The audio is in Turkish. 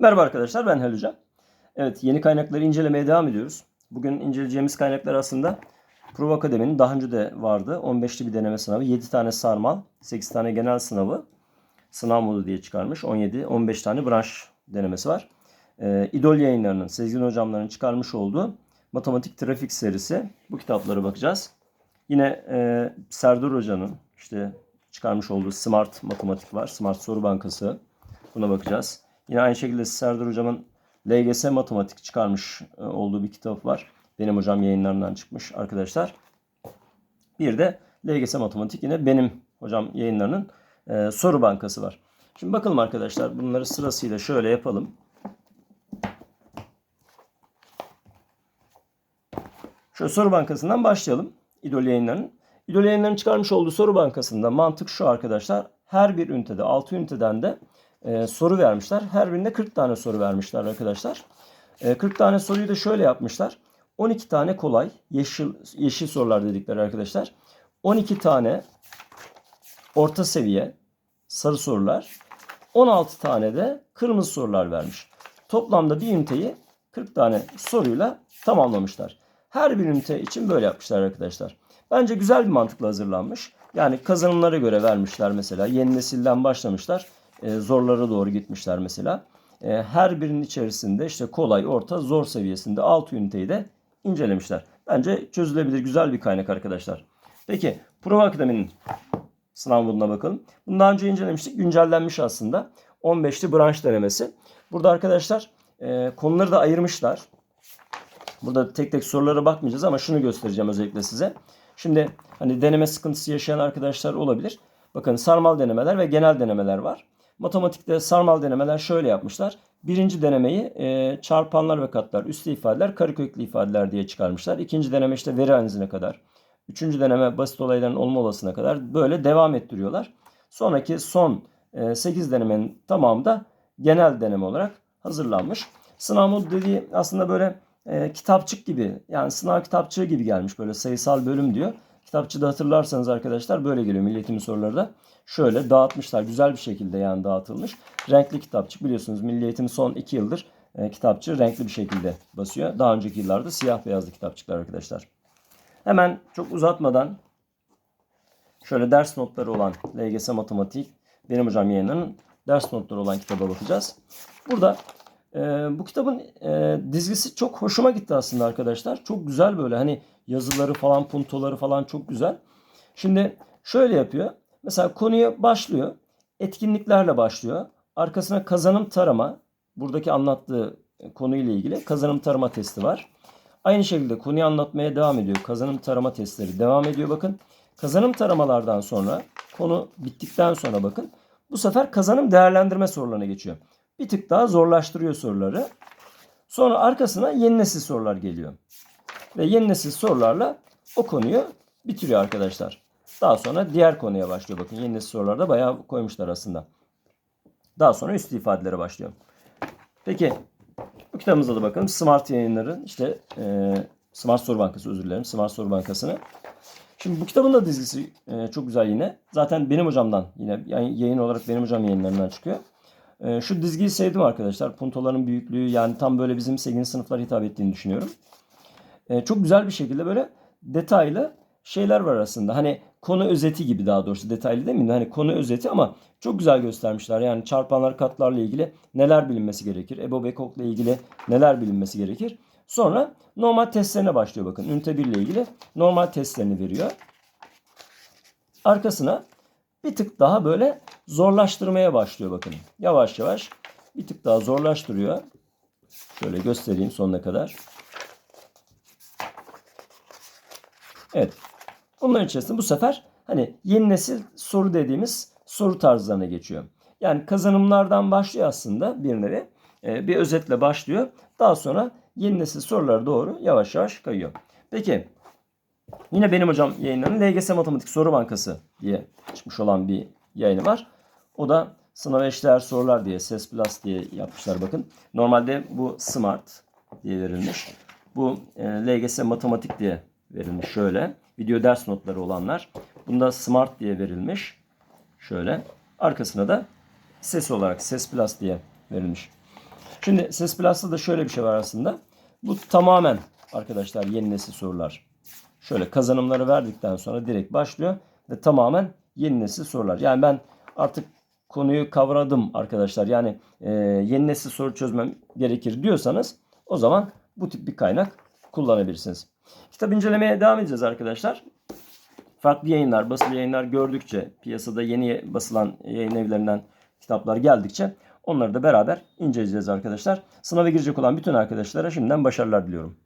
Merhaba arkadaşlar ben Halil Hocam. Evet yeni kaynakları incelemeye devam ediyoruz. Bugün inceleyeceğimiz kaynaklar aslında Prova Akademi'nin daha önce de vardı. 15'li bir deneme sınavı, 7 tane sarmal, 8 tane genel sınavı sınav modu diye çıkarmış. 17, 15 tane branş denemesi var. Ee, İdol yayınlarının, Sezgin hocamların çıkarmış olduğu matematik trafik serisi. Bu kitaplara bakacağız. Yine e, Serdar Hoca'nın işte çıkarmış olduğu Smart Matematik var. Smart Soru Bankası. Buna bakacağız. Yine aynı şekilde Serdar Hocam'ın LGS Matematik çıkarmış e, olduğu bir kitap var. Benim hocam yayınlarından çıkmış arkadaşlar. Bir de LGS Matematik yine benim hocam yayınlarının e, soru bankası var. Şimdi bakalım arkadaşlar bunları sırasıyla şöyle yapalım. Şöyle soru bankasından başlayalım. İdol yayınlarının. İdol yayınlarının çıkarmış olduğu soru bankasında mantık şu arkadaşlar. Her bir ünitede 6 üniteden de e, soru vermişler. Her birinde 40 tane soru vermişler arkadaşlar. E, 40 tane soruyu da şöyle yapmışlar. 12 tane kolay yeşil yeşil sorular dedikleri arkadaşlar. 12 tane orta seviye sarı sorular. 16 tane de kırmızı sorular vermiş. Toplamda bir üniteyi 40 tane soruyla tamamlamışlar. Her bir ünite için böyle yapmışlar arkadaşlar. Bence güzel bir mantıkla hazırlanmış. Yani kazanımlara göre vermişler mesela. Yeni nesilden başlamışlar. E, zorlara doğru gitmişler mesela. E, her birinin içerisinde işte kolay, orta, zor seviyesinde 6 üniteyi de incelemişler. Bence çözülebilir güzel bir kaynak arkadaşlar. Peki Prova Akademi'nin sınav moduna bakalım. Bunu daha önce incelemiştik. Güncellenmiş aslında. 15'li branş denemesi. Burada arkadaşlar e, konuları da ayırmışlar. Burada tek tek sorulara bakmayacağız ama şunu göstereceğim özellikle size. Şimdi hani deneme sıkıntısı yaşayan arkadaşlar olabilir. Bakın sarmal denemeler ve genel denemeler var. Matematikte sarmal denemeler şöyle yapmışlar. Birinci denemeyi e, çarpanlar ve katlar, üslü ifadeler, kareköklü ifadeler diye çıkarmışlar. İkinci deneme işte veri analizine kadar. Üçüncü deneme basit olayların olma olasılığına kadar böyle devam ettiriyorlar. Sonraki son e, 8 denemenin tamamı da genel deneme olarak hazırlanmış. Sınav modu dediği aslında böyle e, kitapçık gibi yani sınav kitapçığı gibi gelmiş böyle sayısal bölüm diyor. Kitapçıda hatırlarsanız arkadaşlar böyle geliyor milli eğitimin soruları da. Şöyle dağıtmışlar güzel bir şekilde yani dağıtılmış. Renkli kitapçık biliyorsunuz milli eğitim son 2 yıldır e, kitapçı renkli bir şekilde basıyor. Daha önceki yıllarda siyah beyazlı kitapçıklar arkadaşlar. Hemen çok uzatmadan şöyle ders notları olan LGS Matematik benim hocam yayınlarının ders notları olan kitaba bakacağız. Burada e, bu kitabın e, dizgisi çok hoşuma gitti aslında arkadaşlar. Çok güzel böyle hani yazıları falan puntoları falan çok güzel. Şimdi şöyle yapıyor. Mesela konuya başlıyor. Etkinliklerle başlıyor. Arkasına kazanım tarama. Buradaki anlattığı konuyla ilgili kazanım tarama testi var. Aynı şekilde konuyu anlatmaya devam ediyor. Kazanım tarama testleri devam ediyor bakın. Kazanım taramalardan sonra konu bittikten sonra bakın bu sefer kazanım değerlendirme sorularına geçiyor. Bir tık daha zorlaştırıyor soruları. Sonra arkasına yeni nesil sorular geliyor. Ve yeni nesil sorularla o konuyu bitiriyor arkadaşlar. Daha sonra diğer konuya başlıyor. Bakın yeni nesil sorularda bayağı koymuşlar aslında. Daha sonra üstü ifadelere başlıyor. Peki bu kitabımıza da bakalım. Smart yayınların işte e, Smart Soru Bankası özür dilerim. Smart Soru Bankası'nı. Şimdi bu kitabın da dizisi e, çok güzel yine. Zaten benim hocamdan yine yayın olarak benim hocam yayınlarından çıkıyor. E, şu dizgiyi sevdim arkadaşlar. Puntoların büyüklüğü yani tam böyle bizim 8. sınıflara hitap ettiğini düşünüyorum. E, çok güzel bir şekilde böyle detaylı şeyler var aslında. Hani konu özeti gibi daha doğrusu detaylı değil mi? Hani konu özeti ama çok güzel göstermişler. Yani çarpanlar katlarla ilgili neler bilinmesi gerekir? Ebo Bekok'la ilgili neler bilinmesi gerekir? Sonra normal testlerine başlıyor bakın. Ünite 1 ile ilgili normal testlerini veriyor. Arkasına bir tık daha böyle zorlaştırmaya başlıyor bakın. Yavaş yavaş bir tık daha zorlaştırıyor. Şöyle göstereyim sonuna kadar. Evet. Bunların içerisinde bu sefer hani yeni nesil soru dediğimiz soru tarzlarına geçiyor. Yani kazanımlardan başlıyor aslında bir nevi. Ee, bir özetle başlıyor. Daha sonra yeni nesil sorulara doğru yavaş yavaş kayıyor. Peki yine benim hocam yayınlanan LGS Matematik Soru Bankası diye çıkmış olan bir yayını var. O da sınav eşdeğer sorular diye SES Plus diye yapmışlar bakın. Normalde bu Smart diye verilmiş. Bu e, LGS Matematik diye verilmiş şöyle. Video ders notları olanlar. Bunda Smart diye verilmiş. Şöyle. Arkasına da ses olarak Ses Plus diye verilmiş. Şimdi Ses Plus'ta da şöyle bir şey var aslında. Bu tamamen arkadaşlar yeni nesil sorular. Şöyle kazanımları verdikten sonra direkt başlıyor ve tamamen yeni nesil sorular. Yani ben artık konuyu kavradım arkadaşlar. Yani e, yeni nesil soru çözmem gerekir diyorsanız o zaman bu tip bir kaynak kullanabilirsiniz. Kitap incelemeye devam edeceğiz arkadaşlar. Farklı yayınlar, basılı yayınlar gördükçe, piyasada yeni basılan yayın evlerinden kitaplar geldikçe onları da beraber inceleyeceğiz arkadaşlar. Sınava girecek olan bütün arkadaşlara şimdiden başarılar diliyorum.